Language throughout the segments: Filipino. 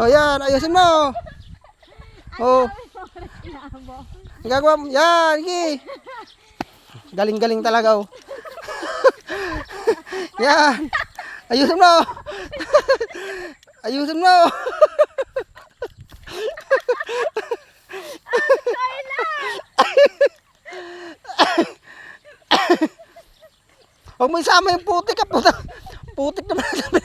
Oh, yan. Ayusin mo. Oh. Ang gagawa mo. Yan. Sige. Galing-galing talaga, oh. yan. Ayusin mo. Ayusin mo. Huwag mo isama yung putik, ah. Putik naman.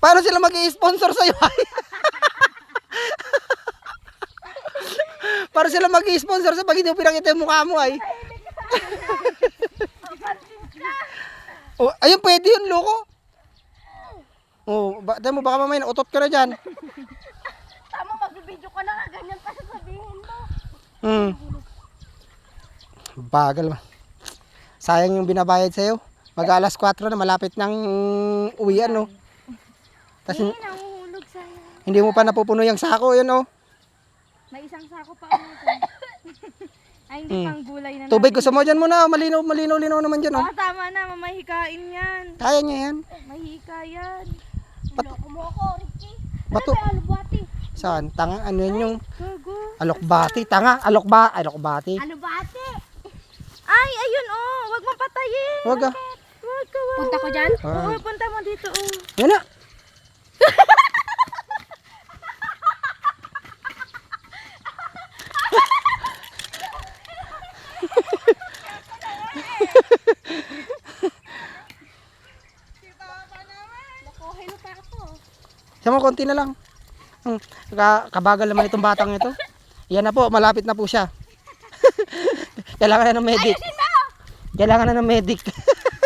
Paano sila mag-i-sponsor sa'yo? Para sila mag-i-sponsor sa pag hindi mo pinakita yung mukha mo ay. oh, ayun pwede yun, loko. Oh, ba, tayo mo baka mamaya utot ka na diyan. Tama, magbibideo ka na nga, ganyan pa sasabihin mo. Hmm. Bagal ma. Sayang yung binabayad sa'yo. Mag alas 4 na malapit ng uwian no. Tapos Hindi, nanguhulog sa'yo. hindi mo pa napupuno yung sako yun oh. May isang sako pa ako nito. Ay, hindi Mm. pang gulay na Tubig gusto mo dyan muna. oh. Malinaw, malinaw, linaw naman dyan oh. Ah, tama na, mamahikain yan. Kaya niya yan. Mahika yan. Bat- Loko mo ako, Ricky. Bato. Ano ba, alubati? Saan? Tanga, ano yun yung alokbati? Tanga, alokba, alokbati. Alubati? Ay, ayun oh, wag mong patayin. Wag ah. Wag ka, wag. Punta ko dyan? Ah. Oo, punta mo dito oh. Yan na. Mo, konti na lang. Hmm, ka- kabagal naman itong batang ito. Yan na po, malapit na po siya. Kailangan na ng medic. Kailangan na ng medic.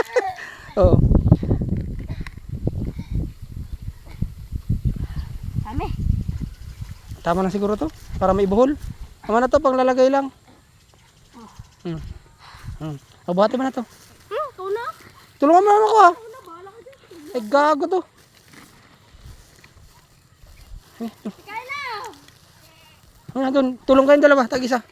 Oo. Kami. Tama na siguro to. Para may buhol. Tama na to, pang lalagay lang. Hmm. Hmm. O, buhati mo na to. Hmm, ikaw na. Tulungan mo naman ako ah. Ikaw na. Eh, gago to. Kaya na. Ano doon? Tulong kayong dalawa, tag isa.